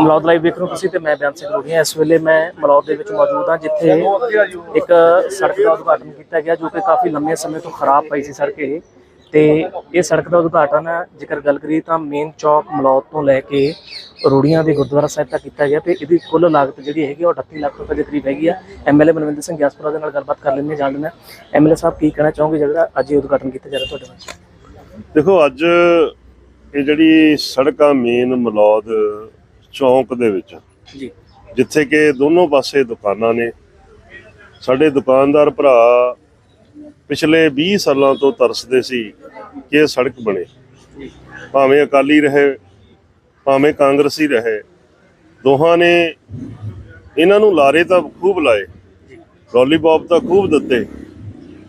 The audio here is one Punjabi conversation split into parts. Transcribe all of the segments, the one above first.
ਮਲੌਦ ਲਾਈਵ ਵੇਖ ਰਹੇ ਹੋ ਤੁਸੀਂ ਤੇ ਮੈਂ ਬਿਆਨ ਸਿੰਘ ਰੋੜੀਆਂ ਇਸ ਵੇਲੇ ਮੈਂ ਮਲੌਦ ਦੇ ਵਿੱਚ ਮੌਜੂਦ ਹਾਂ, ਜਿੱਥੇ ਇੱਕ ਸੜਕ ਦਾ ਉਦਘਾਟਨ ਕੀਤਾ ਗਿਆ ਜੋ ਕਿ ਕਾਫੀ ਲੰਮੇ ਸਮੇਂ ਤੋਂ ਖਰਾਬ ਪਈ ਸੀ ਸੜਕ ਇਹ। ਤੇ ਇਹ ਸੜਕ ਦਾ ਉਦਘਾਟਨ ਜੇਕਰ ਗੱਲ ਕਰੀਏ ਤਾਂ ਮੇਨ ਚੌਕ ਮਲੌਦ ਤੋਂ ਲੈ ਕੇ ਰੋੜੀਆਂ ਦੇ ਗੁਰਦੁਆਰਾ ਸਾਹਿਬ ਤੱਕ ਕੀਤਾ ਗਿਆ ਤੇ ਇਹਦੀ ਕੁੱਲ ਲਾਗਤ ਜਿਹੜੀ ਹੈਗੀ ਉਹ 38 ਲੱਖ ਰੁਪਏ ਦੇ ਕਰੀਬ ਹੈਗੀ ਆ। ਐਮਐਲਏ ਮਨਵਿੰਦਰ ਸਿੰਘ ਗਿਆਸਪੁਰਾ ਦੇ ਨਾਲ ਗੱਲਬਾਤ ਕਰ ਲੈਂਦੇ ਹਾਂ, ਜਾਣ ਲੈਂਦੇ ਹਾਂ। ਐਮਐਲਏ ਸਾਹਿਬ, ਕੀ ਕਹਿਣਾ ਚਾਹੋਗੇ ਜਿਹੜਾ ਅੱਜ ਇਹ ਉਦਘਾਟਨ ਕੀਤਾ ਜਾ ਰਿਹਾ ਤੁਹਾਡੇ ਵੱਲੋਂ? ਦੇਖੋ, ਅੱਜ ਇਹ ਜਿਹੜੀ ਸੜਕ ਆ ਮੇਨ ਮਲੌਦ ਚੌਂਕ ਦੇ ਵਿੱਚ। ਜੀ। ਜਿੱਥੇ ਕਿ ਦੋਨੋਂ ਪਾਸੇ ਦੁਕਾਨਾਂ ਨੇ। ਸਾਡੇ ਦੁਕਾਨਦਾਰ ਭਰਾ ਪਿਛਲੇ 20 ਸਾਲਾਂ ਤੋਂ ਤਰਸਦੇ ਸੀ ਕਿ ਇਹ ਸੜਕ ਬਣੇ। ਭਾਵੇਂ ਅਕਾਲੀ ਰਹੇ ਭਾਵੇਂ ਕਾਂਗਰਸੀ ਰਹੇ ਦੋਹਾਂ ਨੇ ਇਹਨਾਂ ਨੂੰ ਲਾਰੇ ਤਾਂ ਖੂਬ ਲਾਏ ਲੋਲੀਪੌਪ ਤਾਂ ਖੂਬ ਦਿੱਤੇ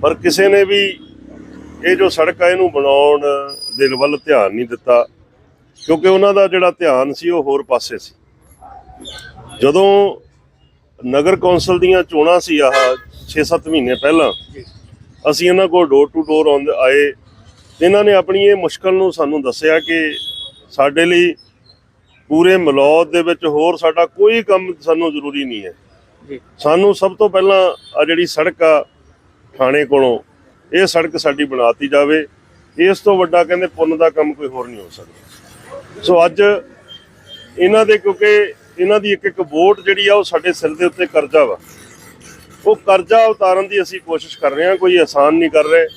ਪਰ ਕਿਸੇ ਨੇ ਵੀ ਇਹ ਜੋ ਸੜਕ ਆ ਇਹਨੂੰ ਬਣਾਉਣ ਦੇ ਵੱਲ ਧਿਆਨ ਨਹੀਂ ਦਿੱਤਾ। ਕਿਉਂਕਿ ਉਹਨਾਂ ਦਾ ਜਿਹੜਾ ਧਿਆਨ ਸੀ ਉਹ ਹੋਰ ਪਾਸੇ ਸੀ। ਜਦੋਂ ਨਗਰ ਕੌਂਸਲ ਦੀਆਂ ਚੋਣਾਂ ਸੀ ਆਹ 6-7 ਮਹੀਨੇ ਪਹਿਲਾਂ ਅਸੀਂ ਇਹਨਾਂ ਕੋਲ ਡੋਰ ਟੂ ਡੋਰ ਆਏ। ਇਹਨਾਂ ਨੇ ਆਪਣੀ ਇਹ ਮੁਸ਼ਕਲ ਨੂੰ ਸਾਨੂੰ ਦੱਸਿਆ ਕਿ ਸਾਡੇ ਲਈ ਪੂਰੇ ਮਲੌਦ ਦੇ ਵਿੱਚ ਹੋਰ ਸਾਡਾ ਕੋਈ ਕੰਮ ਸਾਨੂੰ ਜ਼ਰੂਰੀ ਨਹੀਂ ਹੈ। ਸਾਨੂੰ ਸਭ ਤੋਂ ਪਹਿਲਾਂ ਆ ਜਿਹੜੀ ਸੜਕ ਆ ਥਾਣੇ ਕੋਲੋਂ ਇਹ ਸੜਕ ਸਾਡੀ ਬਣਾਤੀ ਜਾਵੇ। ਇਸ ਤੋਂ ਵੱਡਾ ਕਹਿੰਦੇ ਪੁੰਨ ਦਾ ਕੰਮ ਕੋਈ ਹੋਰ ਨਹੀਂ ਹੋ ਸਕਦਾ। ਸੋ ਅੱਜ ਇਹਨਾਂ ਦੇ ਕਿਉਂਕਿ ਇਹਨਾਂ ਦੀ ਇੱਕ ਇੱਕ ਵੋਟ ਜਿਹੜੀ ਆ ਉਹ ਸਾਡੇ ਸਿਰ ਦੇ ਉੱਤੇ ਕਰਜ਼ਾ ਵਾ। ਉਹ ਕਰਜ਼ਾ ਉਤਾਰਨ ਦੀ ਅਸੀਂ ਕੋਸ਼ਿਸ਼ ਕਰ ਰਹੇ ਹਾਂ, ਕੋਈ ਆਸਾਨ ਨਹੀਂ ਕਰ ਰਹੇ।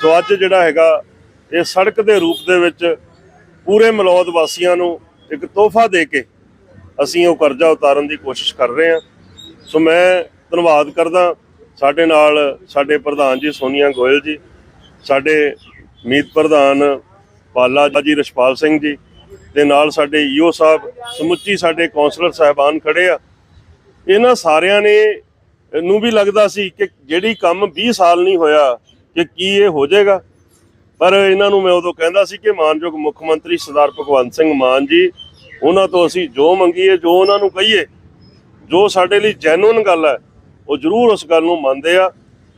ਸੋ ਅੱਜ ਜਿਹੜਾ ਹੈਗਾ, ਇਹ ਸੜਕ ਦੇ ਰੂਪ ਦੇ ਵਿੱਚ ਪੂਰੇ ਮਲੌਦ ਵਾਸੀਆਂ ਨੂੰ ਇੱਕ ਤੋਹਫਾ ਦੇ ਕੇ ਅਸੀਂ ਉਹ ਕਰਜ਼ਾ ਉਤਾਰਨ ਦੀ ਕੋਸ਼ਿਸ਼ ਕਰ ਰਹੇ ਹਾਂ। ਸੋ ਮੈਂ ਧੰਨਵਾਦ ਕਰਦਾ ਸਾਡੇ ਨਾਲ ਸਾਡੇ ਪ੍ਰਧਾਨ ਜੀ ਸੋਨੀਆ ਗੋਇਲ ਜੀ, ਸਾਡੇ ਮੀਤ ਪ੍ਰਧਾਨ ਬਾਲਾ ਜੀ ਰਸ਼ਪਾਲ ਸਿੰਘ ਜੀ ਦੇ ਨਾਲ ਸਾਡੇ ਈਓ ਸਾਹਿਬ, ਸਮੁੱਚੀ ਸਾਡੇ ਕੌਂਸਲਰ ਸਾਹਿਬਾਨ ਖੜੇ ਆ। ਇਹਨਾਂ ਸਾਰਿਆਂ ਨੇ ਨੂੰ ਵੀ ਲੱਗਦਾ ਸੀ ਕਿ ਜਿਹੜੀ ਕੰਮ 20 ਸਾਲ ਨਹੀਂ ਹੋਇਆ, ਕਿ ਕੀ ਇਹ ਹੋ ਜਾਏਗਾ। ਪਰ ਇਹਨਾਂ ਨੂੰ ਮੈਂ ਉਦੋਂ ਕਹਿੰਦਾ ਸੀ ਕਿ ਮਾਨਯੋਗ ਮੁੱਖ ਮੰਤਰੀ ਸਰਦਾਰ ਭਗਵੰਤ ਸਿੰਘ ਮਾਨ ਜੀ, ਉਹਨਾਂ ਤੋਂ ਅਸੀਂ ਜੋ ਮੰਗੀਏ, ਜੋ ਉਹਨਾਂ ਨੂੰ ਕਹੀਏ, ਜੋ ਸਾਡੇ ਲਈ ਜੈਨੂਇਨ ਗੱਲ ਹੈ, ਉਹ ਜ਼ਰੂਰ ਉਸ ਗੱਲ ਨੂੰ ਮੰਨਦੇ ਆ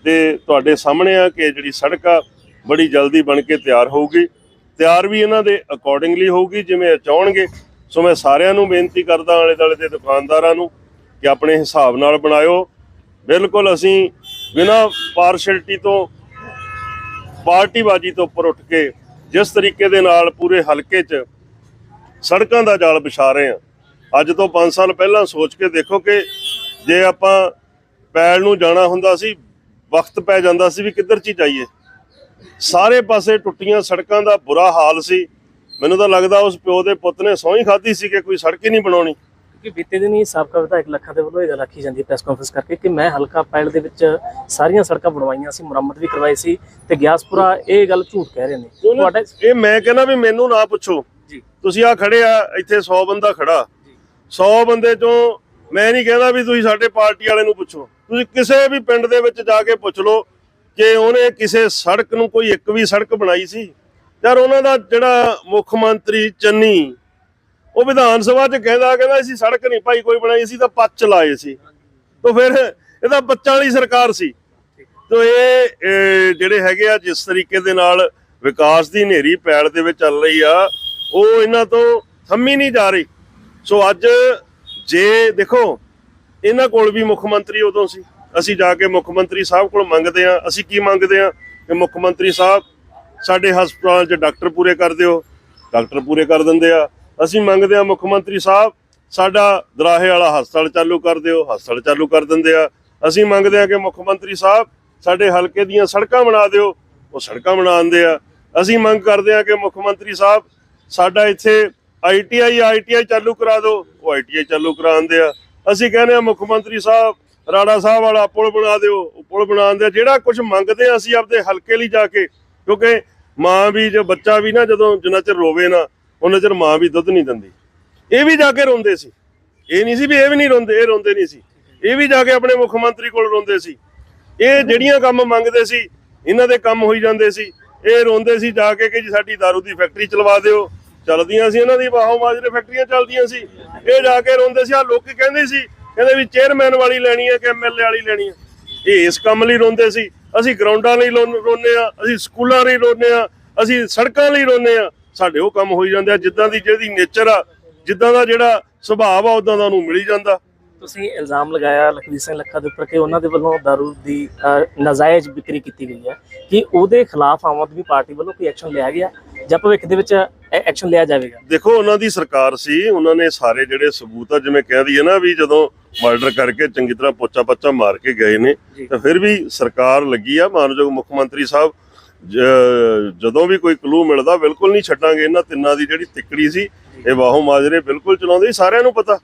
ਤੇ ਤੁਹਾਡੇ ਸਾਹਮਣੇ ਆ ਕਿ ਜਿਹੜੀ ਸੜਕ ਆ, ਬੜੀ ਜਲਦੀ ਬਣ ਕੇ ਤਿਆਰ ਹੋਊਗੀ। ਤਿਆਰ ਵੀ ਇਹਨਾਂ ਦੇ ਅਕੋਰਡਿੰਗਲੀ ਹੋਊਗੀ, ਜਿਵੇਂ ਇਹ ਚਾਹਣਗੇ। ਸੋ ਮੈਂ ਸਾਰਿਆਂ ਨੂੰ ਬੇਨਤੀ ਕਰਦਾ ਆਲੇ ਦੁਆਲੇ ਦੇ ਦੁਕਾਨਦਾਰਾਂ ਨੂੰ, ਕਿ ਆਪਣੇ ਹਿਸਾਬ ਨਾਲ ਬਣਾਇਓ। ਬਿਲਕੁਲ ਅਸੀਂ ਬਿਨਾਂ ਪਾਰਸ਼ਲਟੀ ਤੋਂ, ਪਾਰਟੀਬਾਜੀ ਤੋਂ ਉੱਪਰ ਉੱਠ ਕੇ, ਜਿਸ ਤਰੀਕੇ ਦੇ ਨਾਲ ਪੂਰੇ ਹਲਕੇ 'ਚ ਸੜਕਾਂ ਦਾ ਜਾਲ ਵਿਛਾ ਰਹੇ ਹਾਂ। ਅੱਜ ਤੋਂ 5 ਸਾਲ ਪਹਿਲਾਂ ਸੋਚ ਕੇ ਦੇਖੋ ਕਿ ਜੇ ਆਪਾਂ ਪੈਲ ਨੂੰ ਜਾਣਾ ਹੁੰਦਾ ਸੀ, ਵਕਤ ਪੈ ਜਾਂਦਾ ਸੀ ਵੀ ਕਿੱਧਰ ਚ ਜਾਈਏ ਸਾਰੇ ਪਾਸੇ ਟੁੱਟੀਆਂ ਸੜਕਾਂ ਦਾ ਬੁਰਾ ਹਾਲ ਸੀ। ਮੈਨੂੰ ਤਾਂ ਲੱਗਦਾ ਉਸ ਪਿਓ ਦੇ ਪੁੱਤ ਨੇ ਸੌਂ ਹੀ ਖਾਧੀ ਸੀ ਕਿ ਕੋਈ ਸੜਕ ਹੀ ਨਹੀਂ ਬਣਾਉਣੀ। ਕਿ ਬੀਤੇ ਦਿਨ ਹੀ ਸਾਬਕਾ ਵਿਧਾਇਕ ਲੱਖਾ ਦੇ ਵੱਲੋਂ ਇਹ ਗੱਲ ਆਖੀ ਜਾਂਦੀ ਹੈ ਪ੍ਰੈਸ ਕਾਨਫਰੰਸ ਕਰਕੇ ਕਿ ਮੈਂ ਹਲਕਾ ਪੈਲ ਦੇ ਵਿੱਚ ਸਾਰੀਆਂ ਸੜਕਾਂ ਬਣਵਾਈਆਂ ਸੀ ਮੁਰੰਮਤ ਵੀ ਕਰਵਾਈ ਸੀ ਤੇ ਗਿਆਸਪੁਰਾ ਇਹ ਗੱਲ ਝੂਠ ਕਹਿ ਰਹੇ ਨੇ। ਤੁਹਾਡਾ ਇਹ ਮੈਂ ਕਹਿੰਦਾ ਵੀ ਮੈਨੂੰ ਨਾ ਪੁੱਛੋ। ਜੀ। ਤੁਸੀਂ ਆ ਖੜੇ ਆ ਇੱਥੇ 100 ਬੰਦਾ ਖੜਾ। 100 ਬੰਦੇ ਚੋਂ ਮੈਂ ਨਹੀਂ ਕਹਿੰਦਾ ਵੀ ਤੁਸੀਂ ਸਾਡੇ ਪਾਰਟੀ ਵਾਲੇ ਨੂੰ ਪੁੱਛੋ। ਤੁਸੀਂ ਕਿਸੇ ਵੀ ਪਿੰਡ ਦੇ ਵਿੱਚ ਜਾ ਕੇ ਪੁੱਛ ਲਓ ਕਿ ਉਹਨੇ ਕਿਸੇ ਸੜਕ ਨੂੰ ਕੋਈ ਇੱਕ ਵੀ ਸੜਕ ਬਣਾਈ ਸੀ। ਯਾਰ ਉਹਨਾਂ ਦਾ ਜਿਹੜਾ ਮੁੱਖ ਮੰਤਰੀ ਚੰਨੀ ਉਹ ਵਿਧਾਨ ਸਭਾ 'ਚ ਕਹਿੰਦਾ ਕਹਿੰਦਾ ਅਸੀਂ ਸੜਕ ਨਹੀਂ ਭਾਈ ਕੋਈ ਬਣਾਈ ਸੀ ਤਾਂ ਪੱਚ ਲਾਏ ਸੀ। ਤਾਂ ਫਿਰ ਇਹ ਤਾਂ ਬੱਚਾਂ ਵਾਲੀ ਸਰਕਾਰ ਸੀ। ਤੋ ਇਹ ਇਹ ਜਿਹੜੇ ਹੈਗੇ ਆ ਜਿਸ ਤਰੀਕੇ ਦੇ ਨਾਲ ਵਿਕਾਸ ਦੀ ਹਨੇਰੀ ਪੈਲ ਦੇ ਵਿੱਚ ਚੱਲ ਰਹੀ ਆ ਉਹ ਇਹਨਾਂ ਤੋਂ ਥੰਮੀ ਨਹੀਂ ਜਾ ਰਹੀ। ਸੋ ਅੱਜ ਜੇ ਦੇਖੋ ਇਹਨਾਂ ਕੋਲ ਵੀ ਮੁੱਖ ਮੰਤਰੀ ਉਦੋਂ ਸੀ। ਅਸੀਂ ਜਾ ਕੇ ਮੁੱਖ ਮੰਤਰੀ ਸਾਹਿਬ ਕੋਲ ਮੰਗਦੇ ਆ ਅਸੀਂ ਕੀ ਮੰਗਦੇ ਆ ਕਿ ਮੁੱਖ ਮੰਤਰੀ ਸਾਹਿਬ, ਸਾਡੇ ਹਸਪਤਾਲ 'ਚ ਡਾਕਟਰ ਪੂਰੇ ਕਰ ਦਿਓ। ਡਾਕਟਰ ਪੂਰੇ ਕਰ ਦਿੰਦੇ ਆ। ਅਸੀਂ ਮੰਗਦੇ ਆ ਮੁੱਖ ਮੰਤਰੀ ਸਾਹਿਬ, ਸਾਡਾ ਦਰਾਹੇ ਵਾਲਾ ਹਸਪਤਾਲ ਚਾਲੂ ਕਰ ਦਿਓ। ਹਸਪਤਾਲ ਚਾਲੂ ਕਰ ਦਿੰਦੇ ਆ। ਅਸੀਂ ਮੰਗਦੇ ਆ ਕਿ ਮੁੱਖ ਮੰਤਰੀ ਸਾਹਿਬ, ਸਾਡੇ ਹਲਕੇ ਦੀਆਂ ਸੜਕਾਂ ਬਣਾ ਦਿਓ। ਉਹ ਸੜਕਾਂ ਬਣਾ ਦਿੰਦੇ ਆ। ਅਸੀਂ ਮੰਗ ਕਰਦੇ ਆ ਕਿ ਮੁੱਖ ਮੰਤਰੀ ਸਾਹਿਬ, ਸਾਡਾ ਇੱਥੇ ਆਈਟੀਆਈ ਆਈਟੀਆਈ ਚਾਲੂ ਕਰਾ ਦਿਓ। ਉਹ ਆਈਟੀਆਈ ਚਾਲੂ ਕਰਾ ਦਿੰਦੇ ਆ। ਅਸੀਂ ਕਹਿੰਦੇ ਆ ਮੁੱਖ ਮੰਤਰੀ ਸਾਹਿਬ ਰਾਣਾ ਸਾਹਿਬ ਵਾਲਾ ਪੁਲ ਬਣਾ ਦਿਓ, ਪੁਲ ਬਣਾ ਦਿੰਦੇ ਜਿਹੜਾ ਕੁਝ ਮੰਗਦੇ ਆ ਅਸੀਂ ਆਪਦੇ ਹਲਕੇ ਲਈ ਜਾ ਕੇ, ਕਿਉਂਕਿ ਮਾਂ ਵੀ ਜੋ ਬੱਚਾ ਵੀ ਨਾ ਜਦੋਂ ਜਿੰਨਾ ਚਿਰ ਰੋਵੇ ਨਾ, ਉਹਨਾਂ ਚਿਰ ਮਾਂ ਵੀ ਦੁੱਧ ਨਹੀਂ ਦਿੰਦੀ। ਇਹ ਵੀ ਜਾ ਕੇ ਰੋਂਦੇ ਸੀ। ਇਹ ਨਹੀਂ ਸੀ ਵੀ ਇਹ ਵੀ ਨਹੀਂ ਰੋਂਦੇ, ਇਹ ਰੋਂਦੇ ਨਹੀਂ ਸੀ। ਇਹ ਵੀ ਜਾ ਕੇ ਆਪਣੇ ਮੁੱਖ ਮੰਤਰੀ ਕੋਲ ਰੋਂਦੇ ਸੀ। ਇਹ ਜਿਹੜੀਆਂ ਕੰਮ ਮੰਗਦੇ ਸੀ, ਇਹਨਾਂ ਦੇ ਕੰਮ ਹੋਈ ਜਾਂਦੇ ਸੀ। ਇਹ ਰੋਂਦੇ ਸੀ ਜਾ ਕੇ ਕਿ ਜੀ ਸਾਡੀ ਦਾਰੂ ਦੀ ਫੈਕਟਰੀ ਚਲਵਾ ਦਿਓ। ਚਲਦੀਆਂ ਸੀ ਇਹਨਾਂ ਦੀ ਬਾਹੋਂ ਮਾਜਰੇ ਫੈਕਟਰੀਆਂ ਚੱਲਦੀਆਂ ਸੀ। ਇਹ ਜਾ ਕੇ ਰੋਂਦੇ ਸੀ ਆ ਲੋਕ ਕਹਿੰਦੇ ਸੀ ਕਹਿੰਦੇ ਵੀ ਚੇਅਰਮੈਨ ਵਾਲੀ ਲੈਣੀ ਹੈ ਕਿ ਐਮਐਲਏ ਵਾਲੀ ਲੈਣੀ ਹੈ ਇਹ ਇਸ ਕੰਮ ਲਈ ਰੋਂਦੇ ਸੀ। ਅਸੀਂ ਗਰਾਊਂਡਾਂ ਲਈ ਰੋਨੇ ਆ ਅਸੀਂ ਸਕੂਲਾਂ ਲਈ ਰੋਂਦੇ ਆ ਅਸੀਂ ਸੜਕਾਂ ਲਈ ਰੋਨੇ ਆ। ਸਾਡੇ ਉਹ ਕੰਮ ਹੋਈ ਜਾਂਦੇ ਆ ਜਿੱਦਾਂ ਦੀ ਜਿਹਦੀ ਨੇਚਰ ਆ ਜਿੱਦਾਂ ਦਾ ਜਿਹੜਾ ਸੁਭਾਅ ਆ ਉਦਾਂ ਦਾ ਉਹਨੂੰ ਮਿਲੀ ਜਾਂਦਾ। ਤੁਸੀਂ ਇਲਜ਼ਾਮ ਲਗਾਇਆ ਲਖਵੀਰ ਸਿੰਘ ਲੱਖਾ ਦੇ ਉੱਪਰ ਕਿ ਉਹਨਾਂ ਦੇ ਵੱਲੋਂ ਦਾਰੂ ਦੀ ਅ, ਨਾਜਾਇਜ਼ ਵਿਕਰੀ ਕੀਤੀ ਗਈ ਹੈ। ਕਿ ਉਹਦੇ ਖਿਲਾਫ ਆਮ ਆਦਮੀ ਪਾਰਟੀ ਵੱਲੋਂ ਕੋਈ ਐਕਸ਼ਨ ਲਿਆ ਗਿਆ? ਜਾਂ ਭਵਿੱਖ ਦੇ ਵਿੱਚ ਐਕਸ਼ਨ ਲਿਆ ਜਾਵੇਗਾ? ਦੇਖੋ ਉਹਨਾਂ ਦੀ ਸਰਕਾਰ ਸੀ ਉਹਨਾਂ ਨੇ ਸਾਰੇ ਜਿਹੜੇ ਸਬੂਤ ਆ ਜਿਵੇਂ ਕਹਿ ਦਈਏ ਨਾ ਵੀ ਜਦੋਂ ਮਰਡਰ ਕਰਕੇ ਚੰਗੀ ਤਰ੍ਹਾਂ ਪੋਚਾ ਪੱਚਾ ਮਾਰ ਕੇ ਗਏ ਨੇ। ਤਾਂ ਫਿਰ ਵੀ ਸਰਕਾਰ ਲੱਗੀ ਆ ਮਾਨਯੋਗ ਮੁੱਖ ਮੰਤਰੀ ਸਾਹਿਬ ਜਦੋਂ ਵੀ ਕੋਈ ਕਲੂ ਮਿਲਦਾ ਬਿਲਕੁਲ ਨਹੀਂ ਛੱਡਾਂਗੇ। ਇਹਨਾਂ ਤਿੰਨਾਂ ਦੀ ਜਿਹੜੀ ਤਿੱਕੜੀ ਸੀ ਇਹ ਬਾਹੋਂ ਮਾਜਰੇ ਬਿਲਕੁਲ ਚਲਾਉਂਦੇ ਸਾਰਿਆਂ ਨੂੰ ਪਤਾ।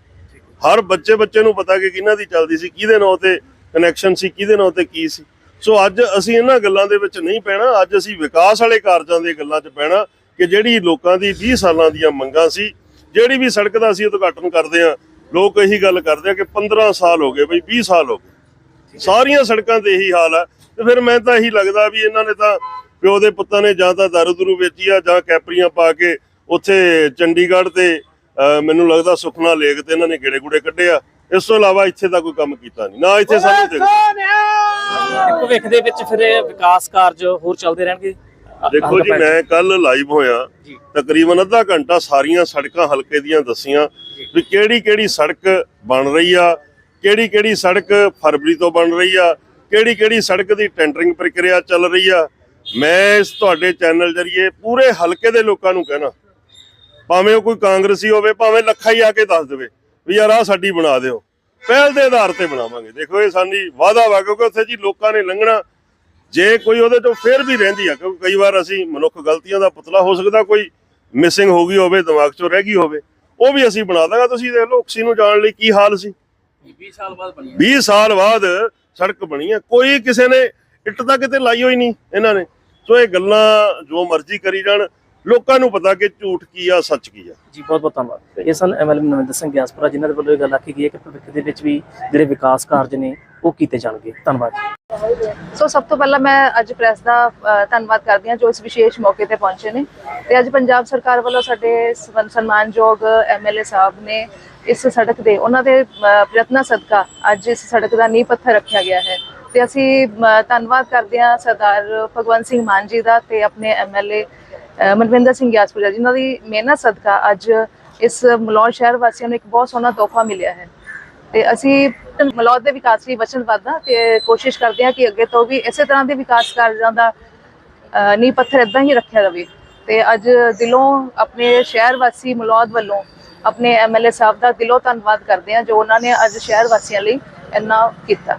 ਹਰ ਬੱਚੇ ਬੱਚੇ ਨੂੰ ਪਤਾ ਕਿ ਕਿਹਨਾਂ ਦੀ ਚੱਲਦੀ ਸੀ ਕਿਹਦੇ ਨਾਂ ਤੇ ਕਨੈਕਸ਼ਨ ਸੀ ਕਿਹਦੇ ਨਾਂ ਤੇ ਕੀ ਸੀ। ਸੋ ਅੱਜ ਅਸੀਂ ਇਹਨਾਂ ਗੱਲਾਂ ਦੇ ਵਿੱਚ ਨਹੀਂ ਪੈਣਾ ਅੱਜ ਅਸੀਂ ਵਿਕਾਸ ਵਾਲੇ ਕਾਰਜਾਂ ਦੇ ਗੱਲਾਂ 'ਚ ਪੈਣਾ ਕਿ ਜਿਹੜੀ ਲੋਕਾਂ ਦੀ 20 ਸਾਲਾਂ ਦੀਆਂ ਮੰਗਾਂ ਸੀ ਜਿਹੜੀ ਵੀ ਸੜਕ ਦਾ ਅਸੀਂ ਉਦਘਾਟਨ ਕਰਦੇ ਆ ਲੋਕ ਇਹੀ ਗੱਲ ਕਰਦੇ ਆ ਕਿ 15 ਸਾਲ ਹੋ ਗਏ ਬਈ 20 ਸਾਲ ਹੋ ਗਏ। ਸਾਰੀਆਂ ਸੜਕਾਂ ਤੇ ਇਹੀ ਹਾਲ ਹੈ ਤੇ ਫਿਰ ਮੈਂ ਤਾਂ ਇਹੀ ਲੱਗਦਾ ਵੀ ਇਹਨਾਂ ਨੇ ਤਾਂ ਪਿਓ ਦੇ ਪੁੱਤਾਂ ਨੇ ਜਾਂ ਤਾਂ ਦਾਰੂ ਦਰੂ ਵੇਚੀ ਆ ਜਾਂ ਕੈਪਰੀਆਂ ਪਾ ਕੇ ਉੱਥੇ ਚੰਡੀਗੜ੍ਹ ਤੇ ਮੈਨੂੰ ਲੱਗਦਾ ਸੁਖਨਾ ਲੇਕ ਤੇ ਇਹਨਾਂ ਨੇ ਗੇੜੇ ਗੂੜੇ ਕੱਢੇ ਆ। ਇਸ ਤੋਂ ਇਲਾਵਾ ਇੱਥੇ ਦਾ ਕੋਈ ਕੰਮ ਕੀਤਾ ਨਹੀਂ। ਨਾ ਇੱਥੇ ਸਾਨੂੰ ਤੇ ਭਵਿੱਖ ਦੇ ਵਿੱਚ ਫਿਰ ਇਹ ਵਿਕਾਸ ਕਾਰਜ ਹੋਰ ਚੱਲਦੇ ਰਹਿਣਗੇ। ਦੇਖੋ ਜੀ ਮੈਂ ਕੱਲ ਲਾਈਵ ਹੋਇਆ। ਤਕਰੀਬਨ ਅੱਧਾ ਘੰਟਾ ਸਾਰੀਆਂ ਸੜਕਾਂ ਹਲਕੇ ਦੀਆਂ ਦੱਸੀਆਂ ਵੀ ਕਿਹੜੀ ਕਿਹੜੀ ਸੜਕ ਬਣ ਰਹੀ ਆ ਕਿਹੜੀ ਕਿਹੜੀ ਸੜਕ ਫਰਵਰੀ ਤੋਂ ਬਣ ਰਹੀ ਆ ਕਿਹੜੀ ਕਿਹੜੀ ਸੜਕ ਦੀ ਟੈਂਡਰਿੰਗ ਪ੍ਰਕਿਰਿਆ ਚੱਲ ਰਹੀ ਆ। ਮੈਂ ਇਸ ਤੁਹਾਡੇ ਚੈਨਲ ਜਰੀਏ ਪੂਰੇ ਹਲਕੇ ਦੇ ਲੋਕਾਂ ਨੂੰ ਕਹਿਣਾ ਭਾਵੇਂ ਉਹ ਕੋਈ ਕਾਂਗਰਸੀ ਹੋਵੇ ਭਾਵੇਂ ਲੱਖਾ ਹੀ ਆ ਕੇ ਦੱਸ ਦੇਵੇ ਵੀ ਯਾਰ ਆ ਸਾਡੀ ਬਣਾ ਦਿਓ। ਪਹਿਲ ਦੇ ਆਧਾਰ ਤੇ ਬਣਾਵਾਂਗੇ। ਦੇਖੋ ਇਹ ਸਾਡੀ ਵਾਅਦਾ ਵਾ ਕਿਉਂਕਿ ਉੱਥੇ ਜੀ ਲੋਕਾਂ ਨੇ ਲੰਘਣਾ। ਜੇ ਕੋਈ ਉਹਦੇ ਤੋਂ ਫੇਰ ਵੀ ਰਹਿੰਦੀ ਆ ਕਿਉਂਕਿ ਕਈ ਵਾਰ ਅਸੀਂ ਮਨੁੱਖ ਗਲਤੀਆਂ ਦਾ ਪੁਤਲਾ ਹੋ ਸਕਦਾ ਕੋਈ ਮਿਸਿੰਗ ਹੋ ਗਈ ਹੋਵੇ ਦਿਮਾਗ 'ਚੋਂ ਰਹਿ ਗਈ ਹੋਵੇ ਉਹ ਵੀ ਅਸੀਂ ਬਣਾ ਦਾਂਗਾ। ਤੁਸੀਂ ਦੇਖ ਲਓ ਉਕਸੀ ਨੂੰ ਜਾਣ ਲਈ ਕੀ ਹਾਲ ਸੀ? 20 ਸਾਲ ਬਾਅਦ ਬਣੀ 20 ਸਾਲ ਬਾਅਦ ਸੜਕ ਬਣੀ ਆ। ਕੋਈ ਕਿਸੇ ਨੇ ਇੱਟ ਤਾਂ ਕਿਤੇ ਲਾਈ ਹੋਈ ਨਹੀਂ ਇਹਨਾਂ ਨੇ। ਸੋ ਇਹ ਗੱਲਾਂ ਜੋ ਮਰਜ਼ੀ ਕਰੀ ਜਾਣ ਲੋਕਾਂ ਨੂੰ ਪਤਾ ਕਿ ਝੂਠ ਕੀ ਆ ਸੱਚ ਕੀ ਆ। ਜੀ ਬਹੁਤ ਬਹੁਤ ਧੰਨਵਾਦ। ਇਹ ਸਨ ਐਮਐਲਏ ਨਵਿੰਦਰ ਸਿੰਘ ਗਿਆਸਪੁਰਾ ਜਿਨ੍ਹਾਂ ਦੇ ਵੱਲੋਂ ਇਹ ਗੱਲ ਆਖੀ ਗਈ ਹੈ ਕਿ ਭਵਿੱਖ ਦੇ ਵਿੱਚ ਵੀ ਜਿਹੜੇ ਵਿਕਾਸ ਕਾਰਜ ਨੇ ਉਹ ਕੀਤੇ ਜਾਣਗੇ। ਧੰਨਵਾਦ ਜੀ। ਸੋ ਸਭ ਤੋਂ ਪਹਿਲਾਂ ਮੈਂ ਅੱਜ ਪ੍ਰੈਸ ਦਾ ਧੰਨਵਾਦ ਕਰਦੀ ਹਾਂ ਜੋ ਇਸ ਵਿਸ਼ੇਸ਼ ਮੌਕੇ ਤੇ ਪਹੁੰਚੇ ਨੇ। ਤੇ ਅੱਜ ਪੰਜਾਬ ਸਰਕਾਰ ਵੱਲੋਂ ਸਾਡੇ ਸਨ- ਸਨਮਾਨਯੋਗ ਐਮਐਲਏ ਸਾਹਿਬ ਨੇ ਇਸ ਸੜਕ ਦੇ ਉਹਨਾਂ ਦੇ ਪ੍ਰਯਤਨਾਂ ਸਦਕਾ ਅੱਜ ਇਸ ਸੜਕ ਦਾ ਨੀਂਹ ਪੱਥਰ ਰੱਖਿਆ ਗਿਆ ਹੈ। ਤੇ ਅਸੀਂ ਧੰਨਵਾਦ ਕਰਦੇ ਹਾਂ ਸਰਦਾਰ ਭਗਵੰਤ ਸਿੰਘ ਮਾਨ ਜੀ ਦਾ ਤੇ ਆਪਣੇ ਐਮਐਲਏ ਮਨਵਿੰਦਰ ਸਿੰਘ ਗਿਆਸਪੁਰਾ ਜਿਨ੍ਹਾਂ ਦੀ ਮਿਹਨਤ ਸਦਕਾ ਅੱਜ ਇਸ ਮਲੌਦ ਸ਼ਹਿਰ ਵਾਸੀਆਂ ਨੂੰ ਇੱਕ ਬਹੁਤ ਸੋਹਣਾ ਤੋਹਫਾ ਮਿਲਿਆ ਹੈ। ਤੇ ਅਸੀਂ ਮਲੌਦ ਦੇ ਵਿਕਾਸ ਲਈ ਵਚਨਬੱਧ ਹਾਂ ਤੇ ਕੋਸ਼ਿਸ਼ ਕਰਦੇ ਹਾਂ ਕਿ ਅੱਗੇ ਤੋਂ ਵੀ ਇਸੇ ਤਰ੍ਹਾਂ ਦੇ ਵਿਕਾਸ ਕਾਰਜਾਂ ਦਾ ਅਹ, ਨੀਂਹ ਪੱਥਰ ਇਦਾਂ ਹੀ ਰੱਖਿਆ ਰਵੇ। ਤੇ ਅੱਜ ਦਿਲੋਂ ਆਪਣੇ ਸ਼ਹਿਰ ਵਾਸੀ ਮਲੌਦ ਵੱਲੋਂ ਆਪਣੇ ਐਮਐਲਏ ਸਾਹਿਬ ਦਾ ਦਿਲੋਂ ਧੰਨਵਾਦ ਕਰਦੇ ਹਾਂ ਜੋ ਉਹਨਾਂ ਨੇ ਅੱਜ ਸ਼ਹਿਰ ਵਾਸੀਆਂ ਲਈ ਇੰਨਾ ਕੀਤਾ।